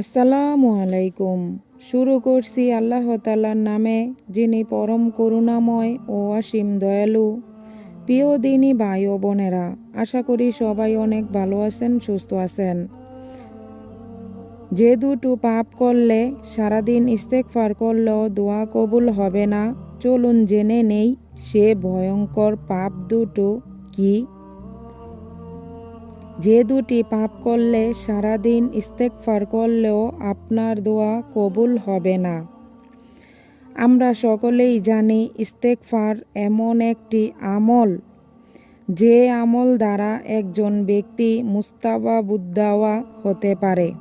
আসসালামু আলাইকুম। শুরু করছি আল্লাহ তালার নামে, যিনি পরম করুণাময় ও অসীম দয়ালু। প্রিয় দিনী ভাই ও বোনেরা, আশা করি সবাই অনেক ভালো আছেন, সুস্থ আছেন। যে দুটো পাপ করলে, সারাদিন ইস্তেকফার করলেও দোয়া কবুল হবে না। চলুন জেনে নেই, সে ভয়ঙ্কর পাপ দুটো কি? যে দুটি পাপ করলে সারাদিন ইস্তেকফার করলেও আপনার দোয়া কবুল হবে না। আমরা সকলেই জানি ইস্তেকফার এমন একটি আমল, যে আমল দ্বারা একজন ব্যক্তি মুস্তাবা বুদ্দাওয়া হতে পারে।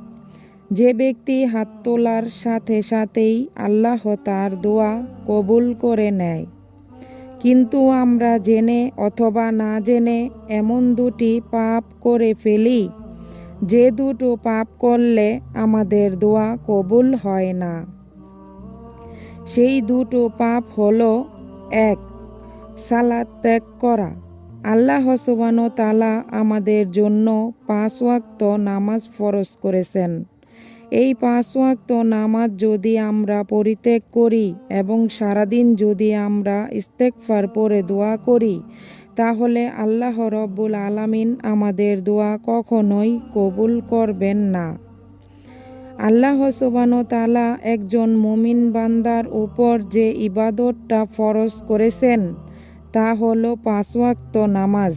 যে ব্যক্তি হাত তোলার সাথে সাথেই আল্লাহ তার দোয়া কবুল করে নেয়। কিন্তু আমরা জেনে অথবা না জেনে এমন দুটি পাপ করে ফেলি, যে দুটো পাপ করলে আমাদের দোয়া কবুল হয় না। সেই দুটো পাপ হলো, এক, সালাদ ত্যাগ করা। আল্লাহ সুবানো তালা আমাদের জন্য পাঁচ ওয়াক্ত নামাজ ফরজ করেছেন। এই পাঁচ ওয়াক্ত নামাজ যদি আমরা পরিত্যাগ করি এবং সারাদিন যদি আমরা ইস্তেকফার পরে দোয়া করি, তাহলে আল্লাহ রব্বুল আলামিন আমাদের দোয়া কখনোই কবুল করবেন না। আল্লাহ সুবানো তালা একজন মুমিন বান্দার উপর যে ইবাদতটা ফরজ করেছেন, তা হলো পাঁচ ওয়াক্ত নামাজ।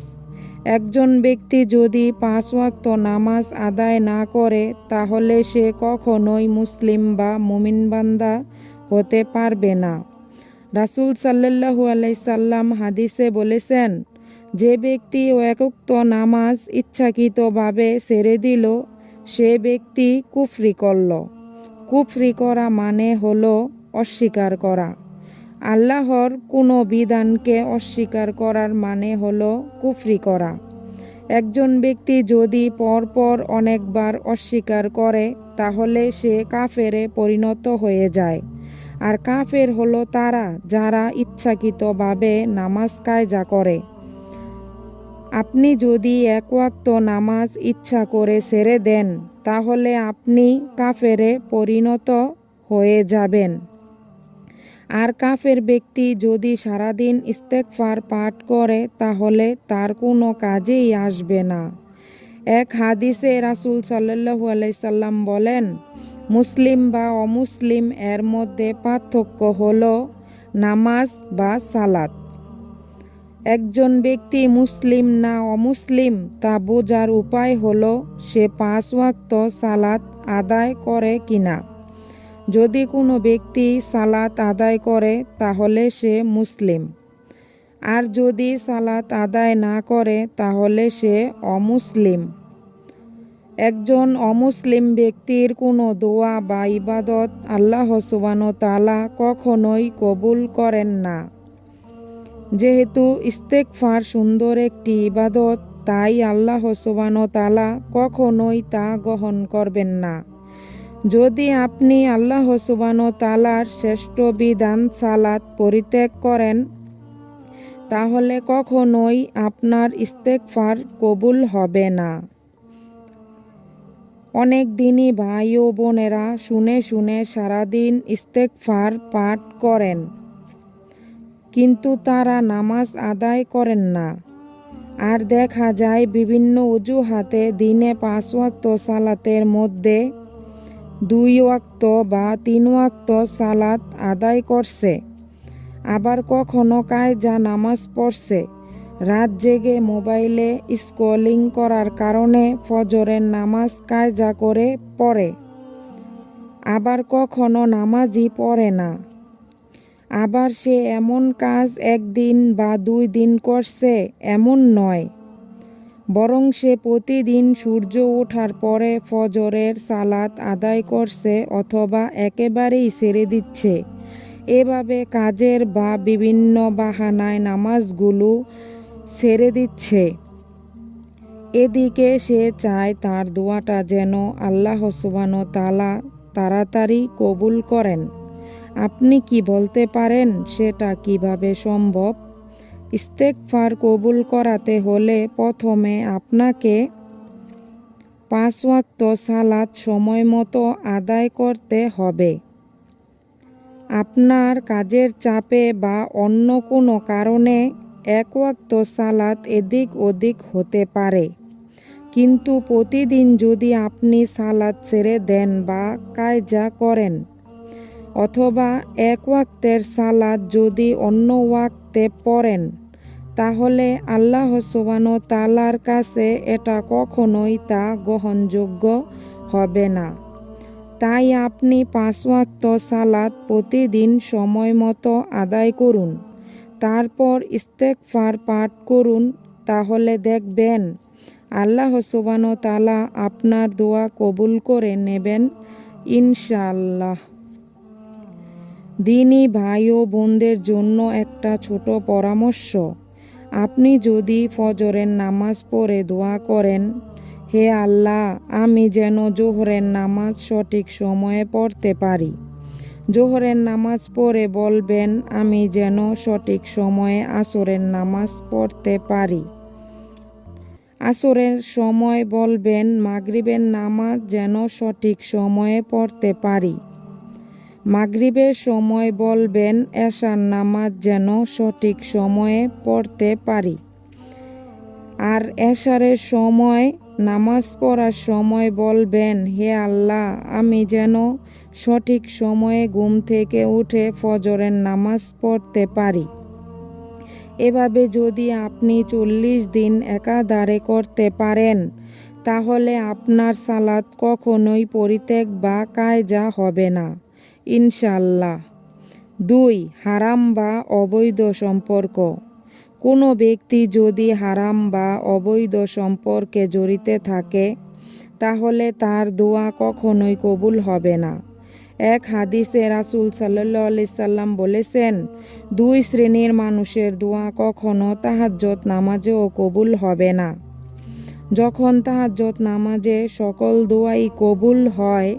একজন ব্যক্তি যদি পাঁচ ওয়াক্ত নামাজ আদায় না করে, তাহলে সে কখনোই মুসলিম বা মুমিন বান্দা হতে পারবে না। রাসুল সাল্লাহু আলাইসাল্লাম হাদিসে বলেছেন, যে ব্যক্তি একুক্ত নামাজ ইচ্ছাকৃতভাবে ছেড়ে দিল, সে ব্যক্তি কুফরি করল। কুফরি করা মানে হলো অস্বীকার করা। আল্লাহর কোনো বিধানকে অস্বীকার করার মানে হলো কুফরি করা। একজন ব্যক্তি যদি পরপর অনেকবার অস্বীকার করে, তাহলে সে কাফেরে পরিণত হয়ে যায়। আর কাফের হলো তারা যারা ইচ্ছাকৃতভাবে নামাজ কায়জা করে। আপনি যদি এক ওয়াক্ত নামাজ ইচ্ছা করে ছেড়ে দেন, তাহলে আপনি কাফেরে পরিণত হয়ে যাবেন। আর কাফের ব্যক্তি যদি সারাদিন ইস্তেকফার পাঠ করে, তাহলে তার কোনো কাজেই আসবে না। এক হাদিসে রাসুল সাল্লু আলাইসাল্লাম বলেন, মুসলিম বা অমুসলিম এর মধ্যে পার্থক্য হল নামাজ বা সালাত। একজন ব্যক্তি মুসলিম না অমুসলিম, তা বোঝার উপায় হলো সে পাঁচ ওয়াক্ত সালাত আদায় করে কিনা। যদি কোনো ব্যক্তি সালাত আদায় করে, তাহলে সে মুসলিম। আর যদি সালাত আদায় না করে, তাহলে সে অমুসলিম। একজন অমুসলিম ব্যক্তির কোনো দোয়া বা ইবাদত আল্লাহ সুবানো তালা কখনোই কবুল করেন না। যেহেতু ইস্তেকফার সুন্দর একটি ইবাদত, তাই আল্লাহ তালা কখনোই তা গ্রহণ করবেন না। যদি আপনি আল্লাহ সুবানো তালার শ্রেষ্ঠ বিধান সালাত পরিত্যাগ করেন, তাহলে কখনোই আপনার ইস্তেকফার কবুল হবে না। অনেক দিনই ভাই ও বোনেরা শুনে শুনে সারাদিন ইস্তেকফার পাঠ করেন, কিন্তু তারা নামাজ আদায় করেন না। আর দেখা যায় বিভিন্ন অজুহাতে দিনে পাঁচ ওয়াক্ত সালাতের মধ্যে দুই ওয়াক্ত বা তিন ওয়াক্ত সালাত আদায় করছে। আবার কখনো কায়জা নামাজ পড়ছে। রাত জেগে মোবাইলে স্ক্রলিং করার কারণে ফজরের নামাজ কায়জা করে পড়ে। আবার কখনো নামাজই পড়ে না। আবার সে এমন কাজ একদিন বা দুই দিন করছে, এমন নয়। বরং সে প্রতিদিন সূর্য ওঠার পরে ফজরের সালাত আদায় করছে অথবা একেবারেই ছেড়ে দিচ্ছে। এভাবে কাজের বা বিভিন্ন বাহানায় নামাজগুলো ছেড়ে দিচ্ছে। এদিকে সে চায় তার দোয়াটা যেন আল্লাহ সুবানো তালা তাড়াতাড়ি কবুল করেন। আপনি কি বলতে পারেন সেটা কীভাবে সম্ভব? ইস্তেকফার কবুল করাতে হলে প্রথমে আপনাকে পাঁচ ওয়াক্ত সালাত সময় মতো আদায় করতে হবে। আপনার কাজের চাপে বা অন্য কোনো কারণে এক ওয়াক্ত এদিক ওদিক হতে পারে। কিন্তু প্রতিদিন যদি আপনি সালাদ ছেড়ে দেন বা কায়জা করেন অথবা এক ওয়াক্তের সালাদ যদি অন্য ওয়াক্তে পড়েন, তাহলে আল্লাহ সুবানো তালার কাছে এটা কখনোই তা গ্রহণযোগ্য হবে না। তাই আপনি পাঁচ ওয়াক্ত সালাদ প্রতিদিন সময় মতো আদায় করুন, তারপর ইস্তেকফার পাঠ করুন, তাহলে দেখবেন আল্লাহ সুবানো তালা আপনার দোয়া কবুল করে নেবেন ইনশাআল্লাহ। দিনই ভাই ও বোনদের জন্য একটা ছোট পরামর্শ। আপনি যদি ফজরের নামাজ পড়ে দোয়া করেন, হে আল্লাহ, আমি যেন জোহরের নামাজ সঠিক সময়ে পড়তে পারি। জোহরের নামাজ পড়ে বলবেন, আমি যেন সঠিক সময়ে আসরের নামাজ পড়তে পারি। আসরের সময় বলবেন, মাগরিবের নামাজ যেন সঠিক সময়ে পড়তে পারি। মাগরিবের সময় বলবেন, এশার নামাজ যেন সঠিক সময়ে পড়তে পারি। আর এশারের সময়, নামাজ পড়ার সময় বলবেন, হে আল্লাহ, আমি যেন সঠিক সময়ে ঘুম থেকে উঠে ফজরের নামাজ পড়তে পারি। এভাবে যদি আপনি চল্লিশ দিন একাধারে করতে পারেন, তাহলে আপনার সালাদ কখনোই পরিত্যাগ বা কায়জা হবে না। ইনশাল্লাহ দুই, হারাম বা অবৈধ সম্পর্ক। কোনো ব্যক্তি যদি হারাম বা অবৈধ সম্পর্কে জড়িত থাকে, তাহলে তার দোয়া কখনোই কবুল হবে না। এক হাদিসে রাসুল সাল্লাহ আলি সাল্লাম বলেছেন, দুই শ্রেণির মানুষের দোয়া কখনো তাহাজ্জত নামাজেও কবুল হবে না। যখন তাহাজ্জত নামাজে সকল দোয়াই কবুল হয়